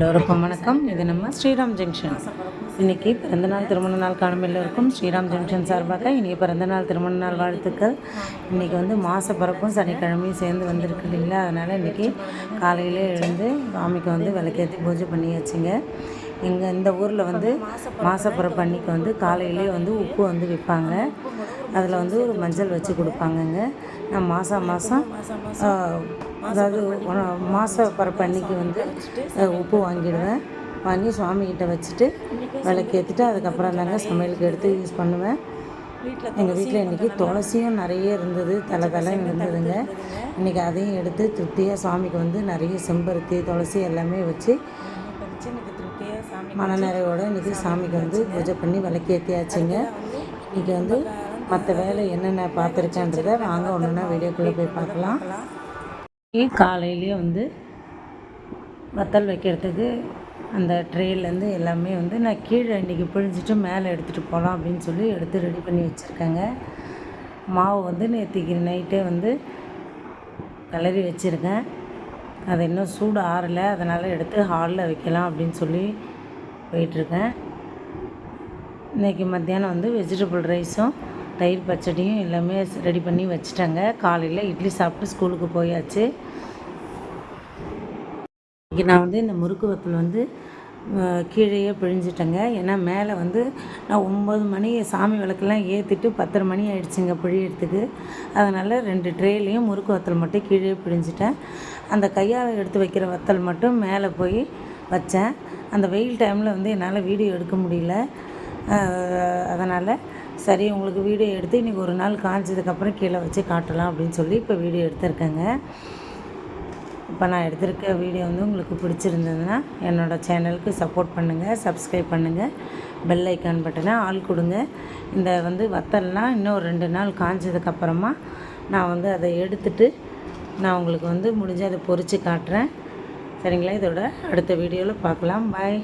எல்லோருக்கும் வணக்கம். இது நம்ம ஸ்ரீராம் ஜங்ஷன். இன்னைக்கு பிறந்தநாள் திருமண நாள் காணும் எல்லோருக்கும் ஸ்ரீராம் ஜங்ஷன் சார்பாக இனிய பிறந்தநாள் திருமண நாள் வாழ்த்துக்கள். இன்றைக்கி வந்து மாத பிறப்பும் சனிக்கிழமையும் சேர்ந்து வந்திருக்கு இல்லைங்களா? அதனால் இன்றைக்கி காலையிலே எழுந்து சாமிக்கு வந்து விளக்கேற்றி பூஜை பண்ணியாச்சுங்க. எங்கள் இந்த ஊரில் வந்து மாசப்புறப்பு அன்னைக்கு வந்து காலையிலே வந்து உப்பு வந்து விற்பாங்க. அதில் வந்து ஒரு மஞ்சள் வச்சு கொடுப்பாங்கங்க. நான் மாதம் மாதம் அதாவது மாத பிறப்பு அன்னைக்கு வந்து உப்பு வாங்கிடுவேன். வாங்கி சுவாமிகிட்ட வச்சுட்டு விளக்கேற்றிட்டு அதுக்கப்புறம் தாங்க சமையலுக்கு எடுத்து யூஸ் பண்ணுவேன். எங்கள் வீட்டில் இன்றைக்கி துளசியும் நிறைய இருந்தது தலை தலை இருந்ததுங்க. இன்றைக்கி அதையும் எடுத்து திருப்தியாக சுவாமிக்கு வந்து நிறைய செம்பருத்தி துளசி எல்லாமே வச்சு மனநிறைவோடு இன்றைக்கி சாமிக்கு வந்து பூஜை பண்ணி விளக்கேற்றியாச்சுங்க இன்றைக்கி வந்து மற்ற வேலை என்னென்ன பார்த்துருக்கேன்றதை வாங்க ஒன்றுனா வீடியோக்குள்ளே போய் பார்க்கலாம். இன்னைக்கு காலையிலேயே வந்து வத்தல் வைக்கிறதுக்கு அந்த ட்ரேலேருந்து எல்லாமே வந்து நான் கீழே இன்றைக்கி பிழிஞ்சிட்டு மேலே எடுத்துகிட்டு போகலாம் அப்படின்னு சொல்லி எடுத்து ரெடி பண்ணி வச்சுருக்கேங்க. மாவு வந்து நேற்றுக்கு நைட்டே வந்து கிளறி வச்சுருக்கேன். அது இன்னும் சூடு ஆறலை அதனால் எடுத்து ஹாலில் வைக்கலாம் அப்படின்னு சொல்லி போயிட்டுருக்கேன் இன்றைக்கி மத்தியானம் வந்து வெஜிடபிள் ரைஸும் தயிர் பச்சடியும் எல்லாமே ரெடி பண்ணி வச்சுட்டாங்க. காலையில் இட்லி சாப்பிட்டு ஸ்கூலுக்கு போயாச்சு. இங்கே நான் வந்து இந்த முறுக்கு வத்தல் வந்து கீழேயே பிழிஞ்சிட்டேங்க. ஏன்னா மேலே வந்து நான் ஒம்பது மணி சாமி விளக்கெல்லாம் ஏற்றிட்டு பத்தரை மணி ஆயிடுச்சுங்க பிழியறதுக்கு. அதனால் ரெண்டு ட்ரேலையும் முறுக்கு வத்தல் மட்டும் கீழே பிழிஞ்சிட்டேன். அந்த கையால் எடுத்து வைக்கிற வத்தல் மட்டும் மேலே போய் வச்சேன். அந்த வெயில் டைமில் வந்து என்னால் வீடியோ எடுக்க முடியல. அதனால் சரி உங்களுக்கு வீடியோ எடுத்து இன்றைக்கி ஒரு நாள் காய்ச்சதுக்கப்புறம் கீழே வச்சு காட்டலாம் அப்படின்னு சொல்லி இப்போ வீடியோ எடுத்திருக்கேங்க. இப்போ நான் எடுத்திருக்க வீடியோ வந்து உங்களுக்கு பிடிச்சிருந்ததுன்னா என்னோடய சேனலுக்கு சப்போர்ட் பண்ணுங்கள் சப்ஸ்கிரைப் பண்ணுங்கள் பெல் ஐக்கான் பட்டனை ஆள் கொடுங்க. இந்த வந்து வத்தல்லாம் இன்னும் ஒரு ரெண்டு நாள் காய்ஞ்சதுக்கப்புறமா நான் வந்து அதை எடுத்துட்டு நான் உங்களுக்கு வந்து முடிஞ்ச அதை பொறிச்சு காட்டுறேன். சரிங்களா? இதோட அடுத்த வீடியோவில் பார்க்கலாம். பாய்